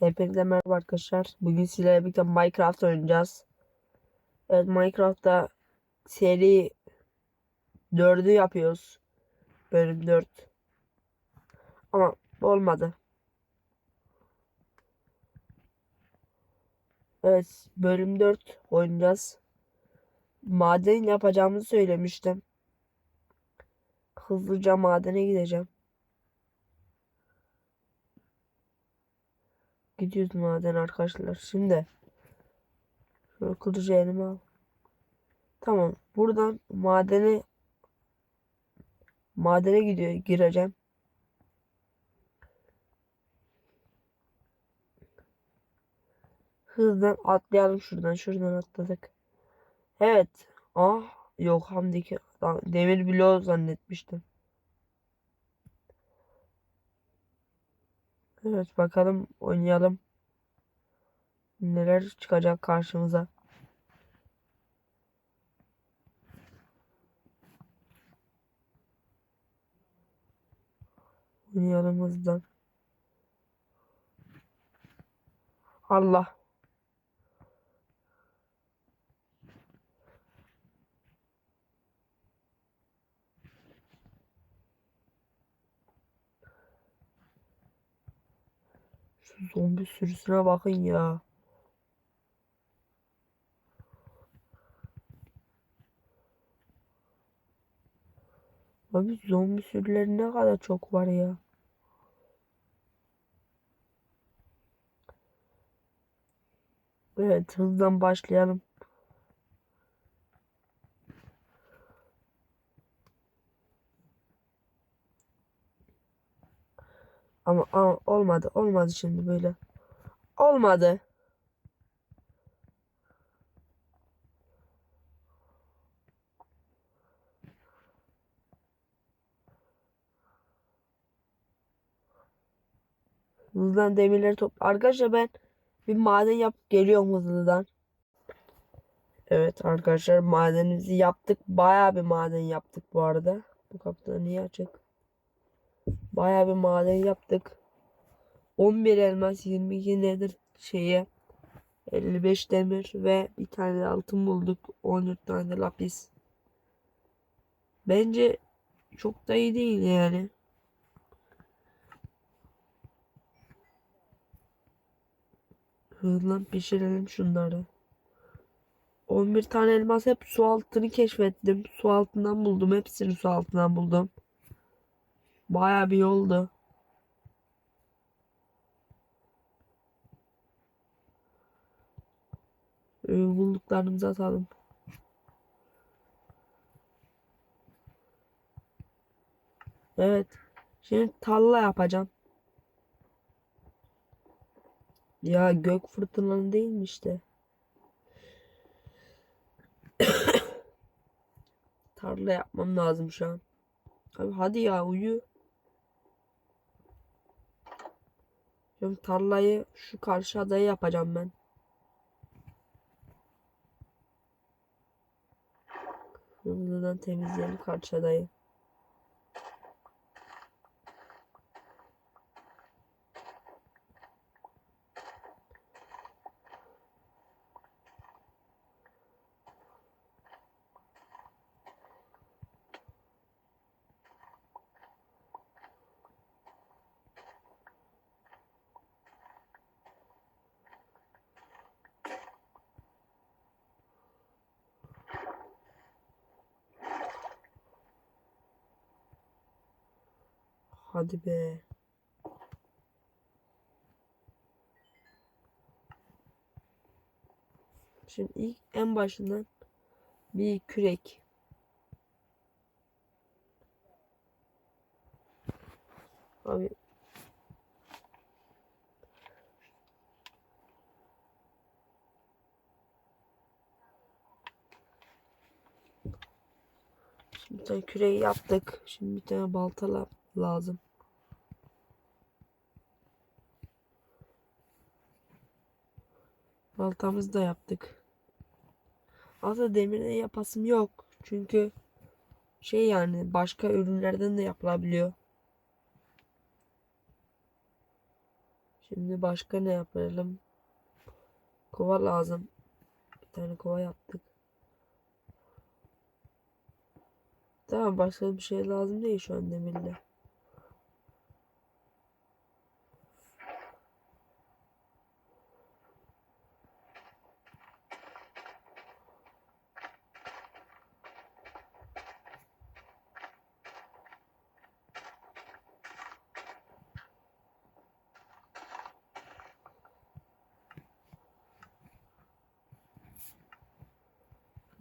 Hepinize merhaba arkadaşlar. Bugün sizlerle birlikte Minecraft oynayacağız. Evet Minecraft'ta seri 4'ü yapıyoruz. Bölüm 4. Ama olmadı. Evet bölüm 4 oynayacağız. Maden yapacağımızı söylemiştim. Hızlıca madene gideceğim. Gidiyoruz maden arkadaşlar. Şimdi şöyle kılıcı elime al. Tamam. Buradan madene madene gidiyor gireceğim. Hızdan atlayalım şuradan. Şuradan atladık. Evet. Ah yok Hamdiki demir bloğu zannetmiştim. Evet bakalım oynayalım. Neler çıkacak karşımıza. Oynayalım hızdan. Allah. Zombi sürüsüne bakın ya. Abi zombi sürüleri ne kadar çok var ya. Evet hızdan başlayalım. Ama olmadı olmadı şimdi böyle. Olmadı. Hızlıdan demirleri top. Arkadaşlar ben bir maden yapıp geliyorum hızlıdan. Evet arkadaşlar madenimizi yaptık. Bayağı bir maden yaptık bu arada. Bu kapıda niye açık? Bayağı bir maden yaptık. 11 elmas 22 nedir şeye 55 demir ve bir tane altın bulduk. 14 tane de lapis. Bence çok da iyi değil yani. Hızlan pişirelim şunları. 11 tane elmas hep su altını keşfettim. Su altından buldum. Hepsini su altından buldum. Baya bir yoldu. Bulduklarımızı atalım. Evet. Şimdi tarla yapacağım. Ya gök fırtınaları değil mi işte? Tarla yapmam lazım şu an. Abi hadi ya uyu. Şimdi tarlayı şu karşı adaya yapacağım ben. Hızlıdan temizleyelim karşı adayı. Hadi be. Şimdi ilk en başından bir kürek. Abi Şimdi bir tane küreği yaptık. Şimdi bir tane balta la- lazım. Baltamızı da yaptık. Aslında demirden yapasım yok. Çünkü şey yani başka ürünlerden de yapılabiliyor. Şimdi başka ne yapalım? Kova lazım. Bir tane kova yaptık. Tamam başka bir şey lazım değil şu an demirle.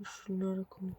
Şunları koy.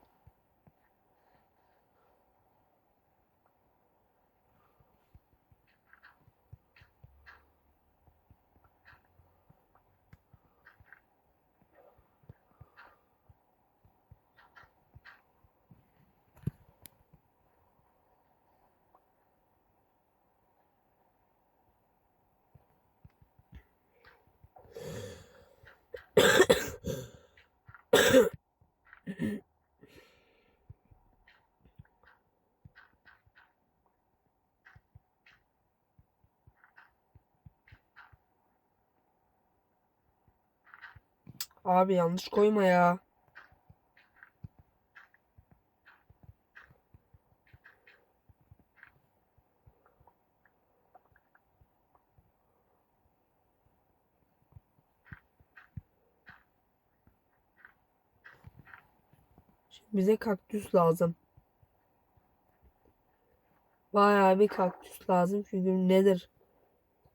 Abi yanlış koyma ya. Şimdi bize kaktüs lazım. Bayağı bir kaktüs lazım çünkü nedir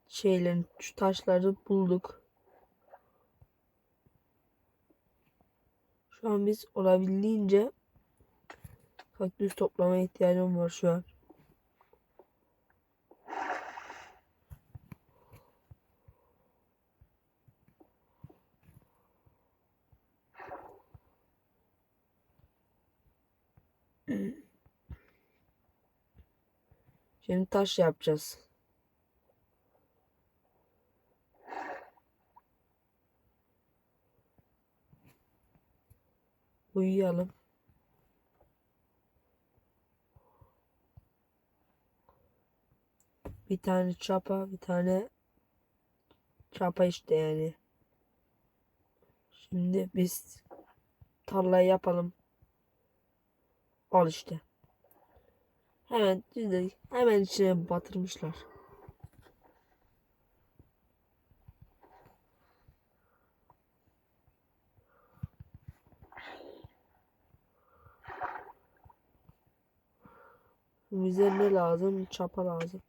şeylerin şu taşları bulduk. Şu an biz olabildiğince kaktüs toplamaya ihtiyacım var şu an. Şimdi taş yapacağız. Uyuyalım. Bir tane çapa, bir tane çapa işte yani. Şimdi biz tarlayı yapalım. Al işte. Hemen hemen içine batırmışlar. Bize lazım? Çapa lazım.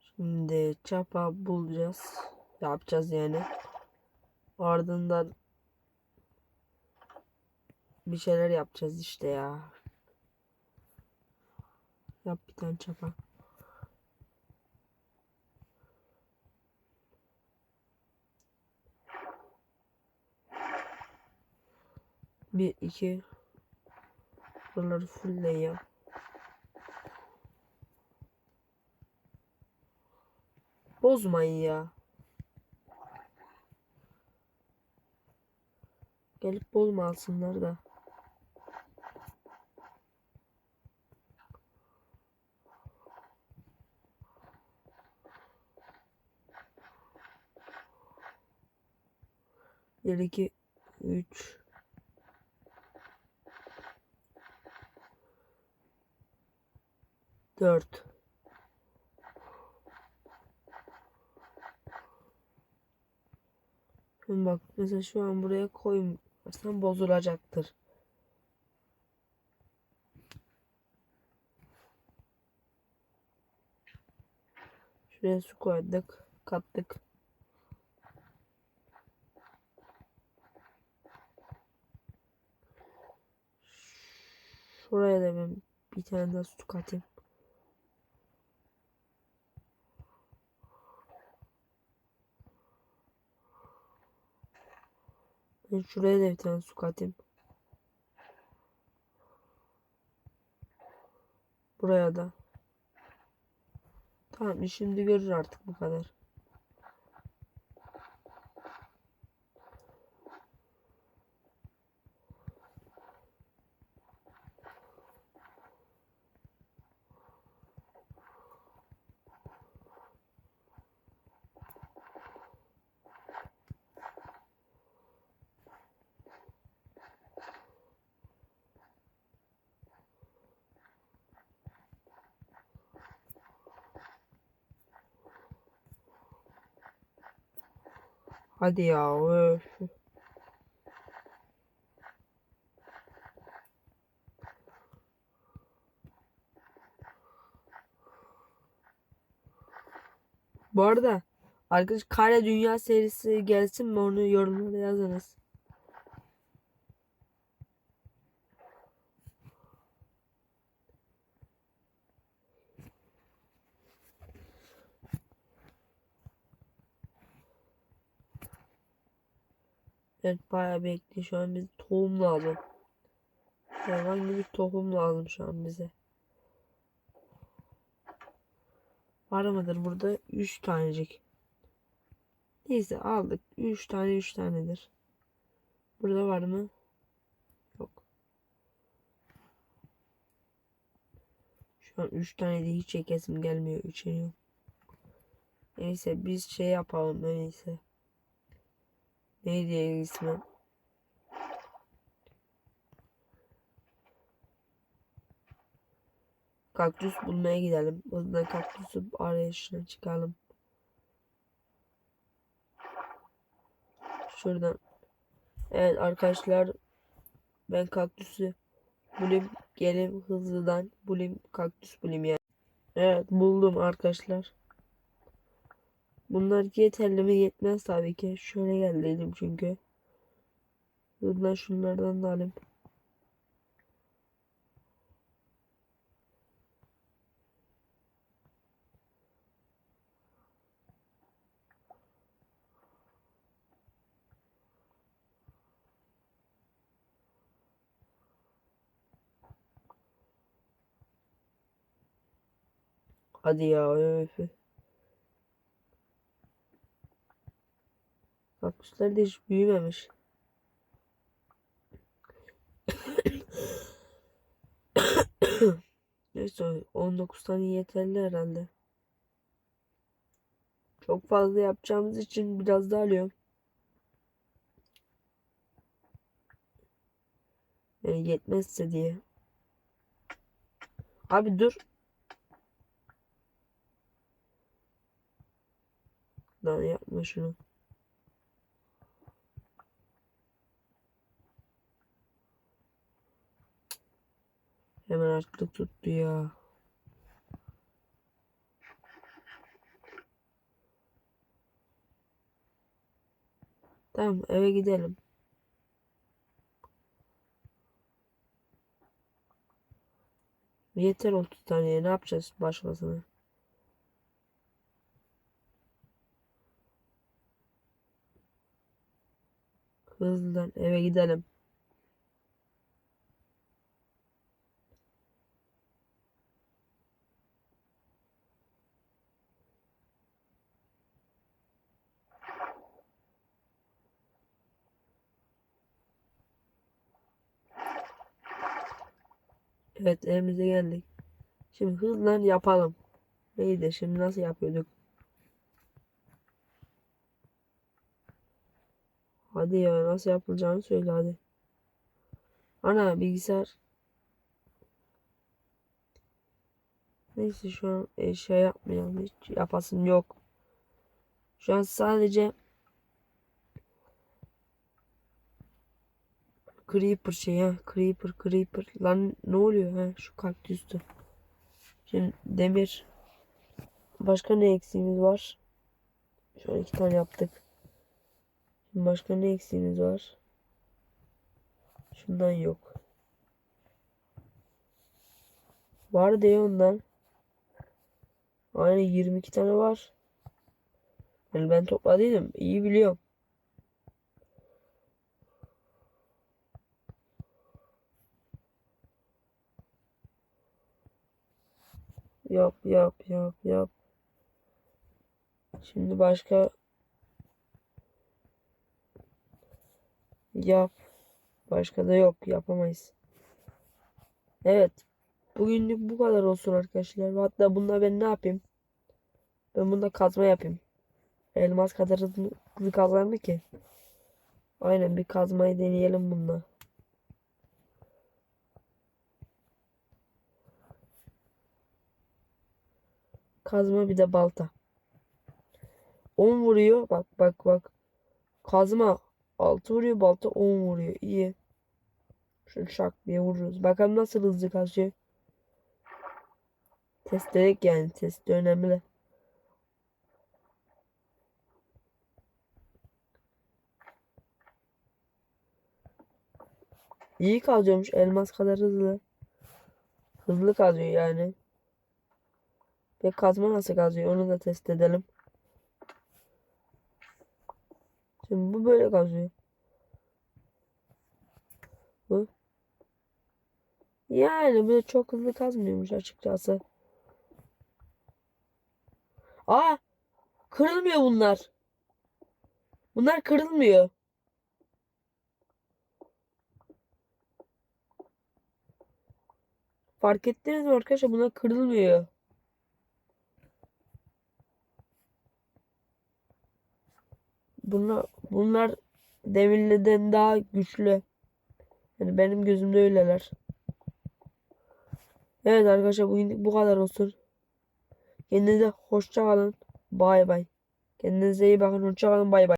Şimdi çapa bulacağız. Yapacağız yani. Ardından bir şeyler yapacağız işte ya. Yap bir tane çapa. Bir, iki. Buraları fullleyin. Bozmayın ya. Gelip bozma alsınlar da. Bir, iki, üç. Dört. Şimdi bak mesela şu an buraya koymasam bozulacaktır. Şuraya su koyduk. Kattık. Şuraya da ben bir tane daha su katayım. Ben şuraya da bir tane su katayım. Buraya da. Tamam şimdi görür artık bu kadar. Hadi ya. Öf. Bu arada arkadaş Kare Dünya serisi gelsin mi onu yorumlara yazınız. Evet bayağı bekliyor şu an biz tohum lazım. Herhangi bir tohum lazım şu an bize. Var mıdır burada? 3 tanecik. Neyse aldık. 3 tane 3 tanedir. Burada var mı? Yok. Şu an 3 tane de hiç çekesim gelmiyor. 3'e yok. Neyse biz şey yapalım neyse. Neydi ismi? Kaktüs bulmaya gidelim. Hızla kaktüsü arayışına çıkalım. Şuradan. Evet arkadaşlar. Ben kaktüsü bulayım. Gelin hızlıdan bulayım. Kaktüs bulayım yani. Evet buldum arkadaşlar. Bunlar yeterli mi? Yetmez tabii ki. Şöyle geldiydim çünkü. Hızla şunlardan da alayım. Hadi ya öf. Kaktüsler de hiç büyümemiş. Neyse 19 tane yeterli herhalde. Çok fazla yapacağımız için biraz daha alıyorum. Yani yetmezse diye. Abi dur. Lan yapma şunu. Hemen açlık tuttu ya. Tamam eve gidelim. Yeter 30 taneye ne yapacağız başkasına? Hızlıdan eve gidelim. Evet evimize geldik. Şimdi hızla yapalım. Neydi şimdi nasıl yapıyorduk? Hadi ya nasıl yapılacağını söyle hadi. Ana bilgisayar. Neyse şu an e, şey yapmayalım. Hiç yapasım yok. Şu an sadece Creeper şey ha. Creeper Creeper. Lan ne oluyor ha şu kaktüstü. Şimdi demir. Başka ne eksiğimiz var? An iki tane yaptık. Şimdi başka ne eksiğimiz var? Şundan yok. Var diye ondan. Aynen 22 tane var. Yani ben topladıydım. İyi biliyorum. Yap yap yap yap. Şimdi başka yap. Başka da yok. Yapamayız. Evet. Bugünlük bu kadar olsun arkadaşlar. Hatta bunda ben ne yapayım? Ben bunda kazma yapayım. Elmas kadar hızlı mı ki? Aynen bir kazmayı deneyelim bununla. Kazma bir de balta. 10 vuruyor. Bak bak bak. Kazma 6 vuruyor, balta 10 vuruyor. İyi. Şunu şak diye vururuz. Bakalım nasıl hızlı kazıyor. Test dedik yani. Test de önemli. İyi kazıyormuş. Elmas kadar hızlı. Hızlı kazıyor yani. Ve kazma nasıl kazıyor onu da test edelim. Şimdi bu böyle kazıyor. Bu. Yani bu çok hızlı kazmıyormuş açıkçası. Aa! Kırılmıyor bunlar. Bunlar kırılmıyor. Fark ettiniz mi arkadaşlar? Bunlar kırılmıyor. Bunlar, bunlar demirliden daha güçlü. Yani benim gözümde öyleler. Evet arkadaşlar bugün bu kadar olsun. Kendinize hoşça kalın. Bay bay. Kendinize iyi bakın. Hoşça kalın. Bay bay.